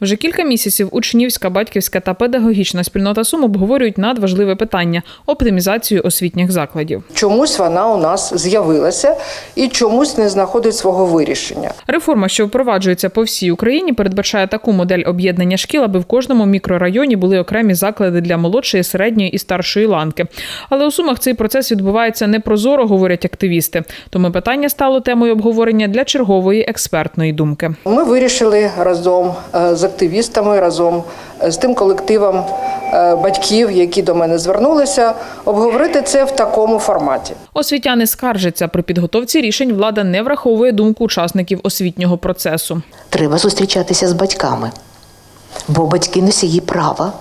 Вже кілька місяців учнівська, батьківська та педагогічна спільнота Сум обговорюють надважливе питання оптимізацію освітніх закладів. Чомусь вона у нас з'явилася і чомусь не знаходить свого вирішення. Реформа, що впроваджується по всій Україні, передбачає таку модель об'єднання шкіл, аби в кожному мікрорайоні були окремі заклади для молодшої, середньої і старшої ланки. Але у сумах цей процес відбувається непрозоро, говорять активісти. Тому питання стало темою обговорення для чергової експертної думки. Ми вирішили разом е, з активістами, разом е, з тим колективом е, батьків, які до мене звернулися, обговорити це в такому форматі. Освітяни скаржаться при підготовці рішень. Влада не враховує думку учасників освітнього процесу. Треба зустрічатися з батьками, бо батьки носії права,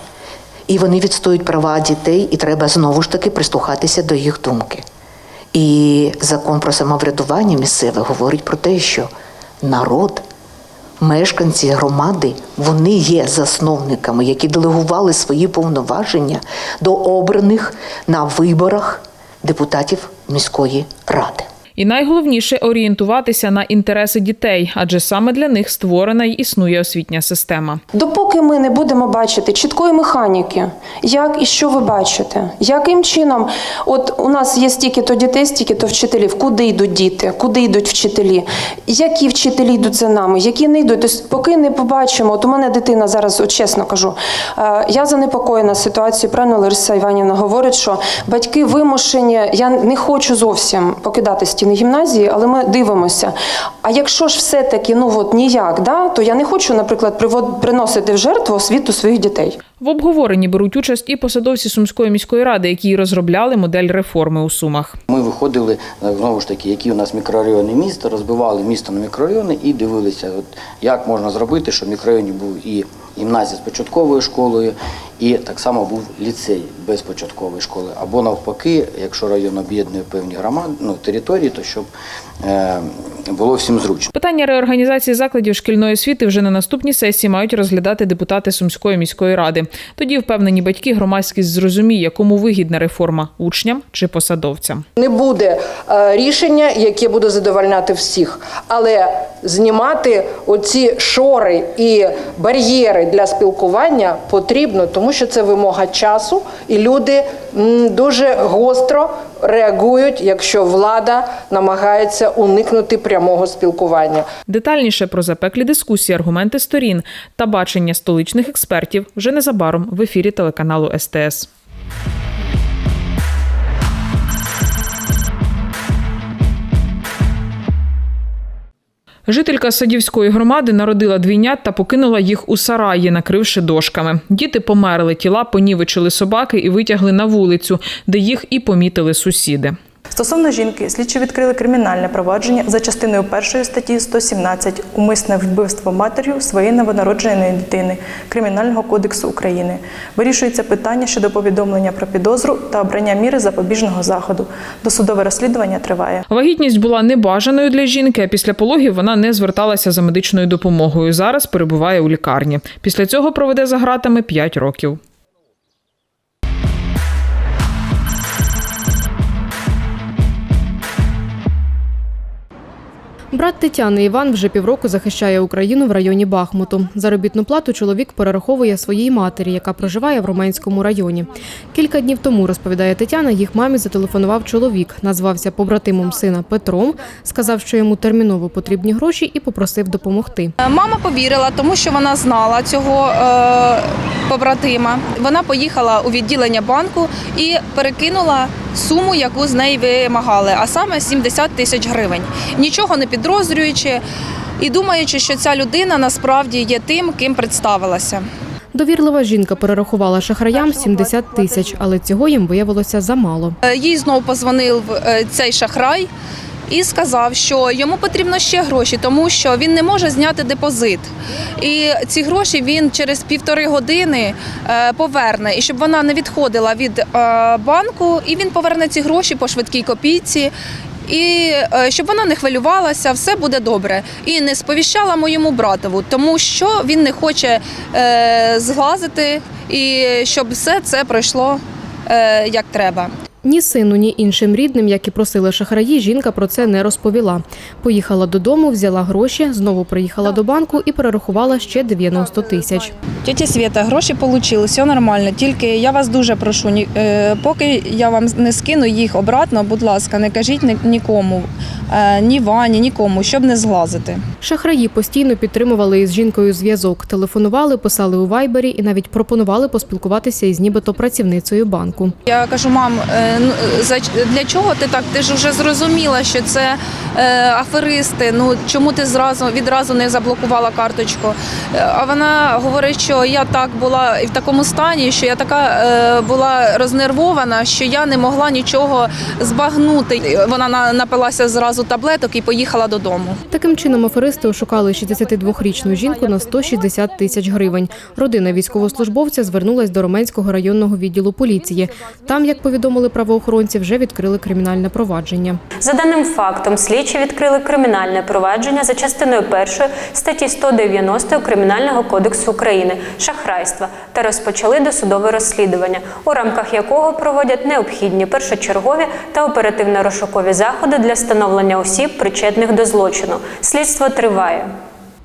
і вони відстоюють права дітей, і треба знову ж таки прислухатися до їх думки. І закон про самоврядування місцеве говорить про те, що народ, мешканці громади, вони є засновниками, які делегували свої повноваження до обраних на виборах депутатів міської ради. І найголовніше орієнтуватися на інтереси дітей, адже саме для них створена й існує освітня система. Допоки ми не будемо бачити чіткої механіки, як і що ви бачите, яким чином, от у нас є стільки-то дітей, стільки-то вчителів, куди йдуть діти, куди йдуть вчителі, які вчителі йдуть за нами, які не йдуть. Тобто, поки не побачимо, от у мене дитина зараз, от чесно кажу, е, я занепокоєна ситуацією. Правильно Лариса Іванівна говорить, що батьки вимушені, я не хочу зовсім покидати стіни гімназії, але ми дивимося. А якщо ж все-таки ну от ніяк, да, то я не хочу, наприклад, привод- приносити в жертву освіту своїх дітей. В обговоренні беруть участь і посадовці Сумської міської ради, які розробляли модель реформи у Сумах. Ми виходили е, знову ж таки, які у нас мікрорайони міста, розбивали місто на мікрорайони і дивилися, от як можна зробити, щоб в мікрорайоні був і гімназія з початковою школою, і так само був ліцей без початкової школи. Або навпаки, якщо район об'єднує певні громади, ну території, то щоб е, було всім зручно. Питання реорганізації закладів шкільної освіти вже на наступній сесії мають розглядати депутати Сумської міської ради. Тоді впевнені батьки громадськість зрозуміє, кому вигідна реформа учням чи посадовцям. Не буде е, рішення, яке буде задовольняти всіх, але знімати оці шори і бар'єри для спілкування потрібно, тому що це вимога часу, і люди дуже гостро реагують, якщо влада намагається уникнути прямого спілкування. Детальніше про запеклі дискусії, аргументи сторін та бачення столичних експертів вже незабаром в ефірі телеканалу СТС. Жителька Садівської громади народила двійнят та покинула їх у сараї, накривши дошками. Діти померли, тіла понівечили собаки і витягли на вулицю, де їх і помітили сусіди. Стосовно жінки, слідчі відкрили кримінальне провадження за частиною першої статті 117 умисне вбивство матір'ю своєї новонародженої дитини Кримінального кодексу України. Вирішується питання щодо повідомлення про підозру та обрання міри запобіжного заходу. Досудове розслідування триває. Вагітність була небажаною для жінки, а після пологів вона не зверталася за медичною допомогою. Зараз перебуває у лікарні. Після цього проведе за гратами 5 років. Брат Тетяни Іван вже півроку захищає Україну в районі Бахмуту. Заробітну плату чоловік перераховує своїй матері, яка проживає в Роменському районі. Кілька днів тому, розповідає Тетяна, їх мамі зателефонував чоловік, назвався побратимом сина Петром, сказав, що йому терміново потрібні гроші і попросив допомогти. Мама повірила, тому що вона знала цього е, побратима. Вона поїхала у відділення банку і перекинула суму, яку з неї вимагали, а саме 70 тисяч гривень. Нічого не підозрюючи і думаючи, що ця людина насправді є тим, ким представилася. Довірлива жінка перерахувала шахраям 70 тисяч, але цього їм виявилося замало. Е, Їй знову позвонив е, цей шахрай і сказав, що йому потрібно ще гроші, тому що він не може зняти депозит. І ці гроші він через півтори години е, поверне. І щоб вона не відходила від банку, і він поверне ці гроші по швидкій копійці. І е, щоб вона не хвилювалася, все буде добре. І не сповіщала моєму братову, тому що він не хоче е, зглазити і щоб все це пройшло е, як треба. Ні сину, ні іншим рідним, як і просили шахраї, жінка про це не розповіла. Поїхала додому, взяла гроші, знову приїхала до банку і перерахувала ще 90 тисяч. Тетя Свята, гроші отримали, все нормально. Тільки я вас дуже прошу, е, поки я вам не скину їх обратно, будь ласка, не кажіть нікому, ні Вані, нікому, щоб не зглазити. Шахраї постійно підтримували із жінкою зв'язок, телефонували, писали у вайбері і навіть пропонували поспілкуватися із нібито працівницею банку. Я кажу, мам, е, ну, для чого ти так? Ти ж вже зрозуміла, що це е, аферисти. Ну чому ти зразу відразу не заблокувала карточку? Е, А вона говорить, що я так була в такому стані, що я така е, була рознервована, що я не могла нічого збагнути. Вона на- напилася зразу таблеток і поїхала додому. Таким чином, аферисти ошукали 62-річну жінку на 160 тисяч гривень. Родина військовослужбовця звернулась до Роменського районного відділу поліції. Там, як повідомили правоохоронці, вже відкрили кримінальне провадження. За даним фактом, слідчі відкрили кримінальне провадження за частиною першої статті 190 Кримінального кодексу України шахрайства та розпочали досудове розслідування, у рамках якого проводять необхідні першочергові та оперативно-розшукові заходи для встановлення осіб, причетних до злочину. Слідство триває.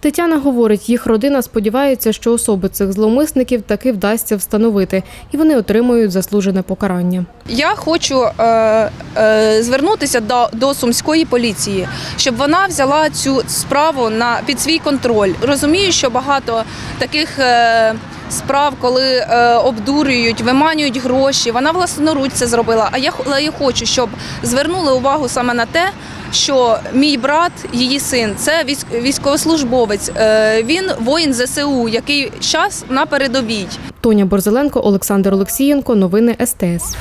Тетяна говорить, їх родина сподівається, що особи цих зловмисників таки вдасться встановити, і вони отримують заслужене покарання. Я хочу е, е, звернутися до, до сумської поліції, щоб вона взяла цю справу на під свій контроль. Розумію, що багато таких. Е, Справ, коли е, обдурюють, виманюють гроші. Вона власноруч це зробила. А я, але я хочу, щоб звернули увагу саме на те, що мій брат, її син, це військ, військовослужбовець. Е, він воїн ЗСУ, який час на передовій. Тоня Борзеленко, Олександр Олексієнко. Новини СТС.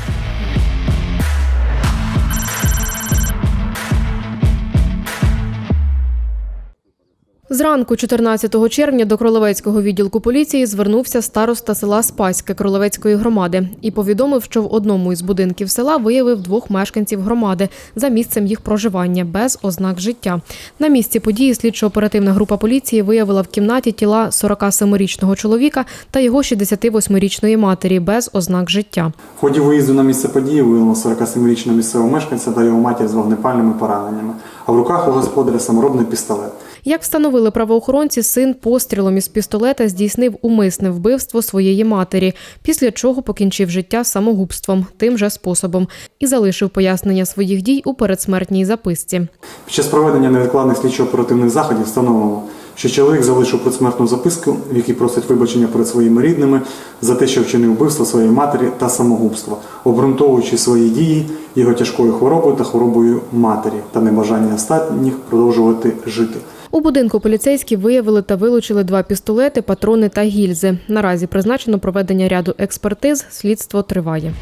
Зранку 14 червня до Кролевецького відділку поліції звернувся староста села Спаське Кролевецької громади і повідомив, що в одному із будинків села виявив двох мешканців громади за місцем їх проживання без ознак життя. На місці події слідчо-оперативна група поліції виявила в кімнаті тіла 47-річного чоловіка та його 68-річної матері без ознак життя. В ході виїзду на місце події виявлено 47-річного місцевого мешканця та його матір з вогнепальними пораненнями, а в руках у господаря саморобний пістолет. Як встановили правоохоронці, син пострілом із пістолета здійснив умисне вбивство своєї матері, після чого покінчив життя самогубством тим же способом і залишив пояснення своїх дій у передсмертній записці. Під час проведення невідкладних слідчо-оперативних заходів встановлено, що чоловік залишив предсмертну записку, в якій просить вибачення перед своїми рідними за те, що вчинив вбивство своєї матері та самогубство, обґрунтовуючи свої дії його тяжкою хворобою та хворобою матері та небажання останніх продовжувати жити. У будинку поліцейські виявили та вилучили два пістолети, патрони та гільзи. Наразі призначено проведення ряду експертиз. Слідство триває.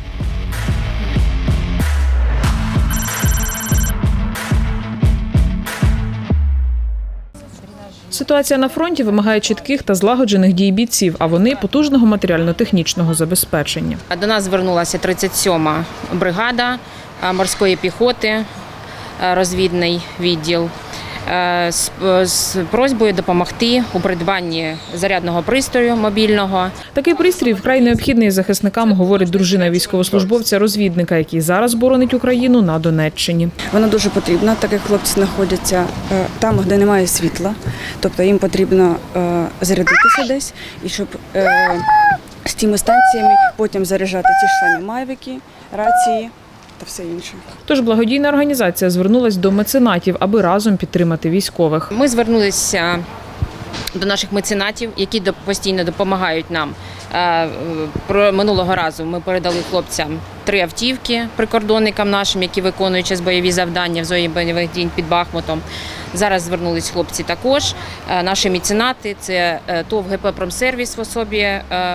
Ситуація на фронті вимагає чітких та злагоджених дій бійців, а вони потужного матеріально-технічного забезпечення. До нас звернулася 37-ма бригада морської піхоти, розвідний відділ з, з просьбою допомогти у придбанні зарядного пристрою мобільного. Такий пристрій вкрай необхідний захисникам, говорить дружина військовослужбовця-розвідника, який зараз боронить Україну на Донеччині. Вона дуже потрібна, так як хлопці знаходяться е, там, де немає світла. Тобто їм потрібно е, зарядитися десь, і щоб е, з тими станціями потім заряджати ті ж самі майвики, рації та все інше. Тож благодійна організація звернулась до меценатів, аби разом підтримати військових. Ми звернулися до наших меценатів, які постійно допомагають нам. Е, Про минулого разу ми передали хлопцям три автівки прикордонникам нашим, які виконують час бойові завдання в зоні бойових дій під Бахмутом. Зараз звернулись хлопці також. Е, Наші меценати це е, ТОВ ГП Промсервіс в особі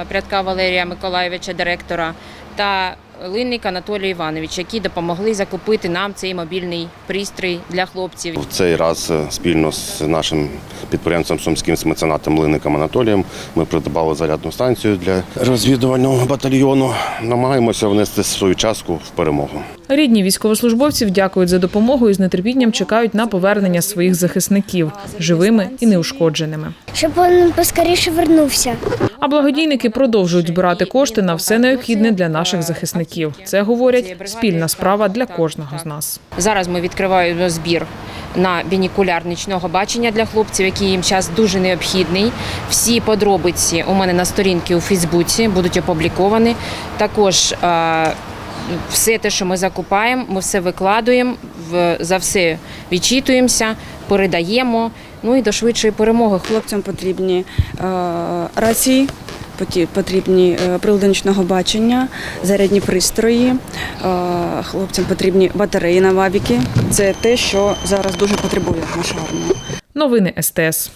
Прядка Валерія Миколаєвича, директора, та Линник Анатолій Іванович, які допомогли закупити нам цей мобільний пристрій для хлопців. В цей раз е, спільно з нашим підприємцем сумським з меценатом Линником Анатолієм ми придбали зарядну станцію для розвідувального батальйону. Намагаємося внести свою частку в перемогу. Рідні військовослужбовців дякують за допомогу і з нетерпінням чекають на повернення своїх захисників живими і неушкодженими. Щоб він поскоріше вернувся. А благодійники продовжують збирати кошти на все необхідне для наших захисників. Це говорять спільна справа для кожного з нас. Зараз ми відкриваємо збір на бінікуляр нічного бачення для хлопців, який їм зараз дуже необхідний. Всі подробиці у мене на сторінці у Фейсбуці будуть опубліковані. Також е, все те, що ми закупаємо, ми все викладуємо, за все відчитуємося, передаємо. Ну і до швидшої перемоги. Хлопцям потрібні е, рації, потрібні е, прилади нічного бачення, зарядні пристрої. е, Хлопцям потрібні батареї на вавіки. Це те, що зараз дуже потребує наша армія. Новини СТС.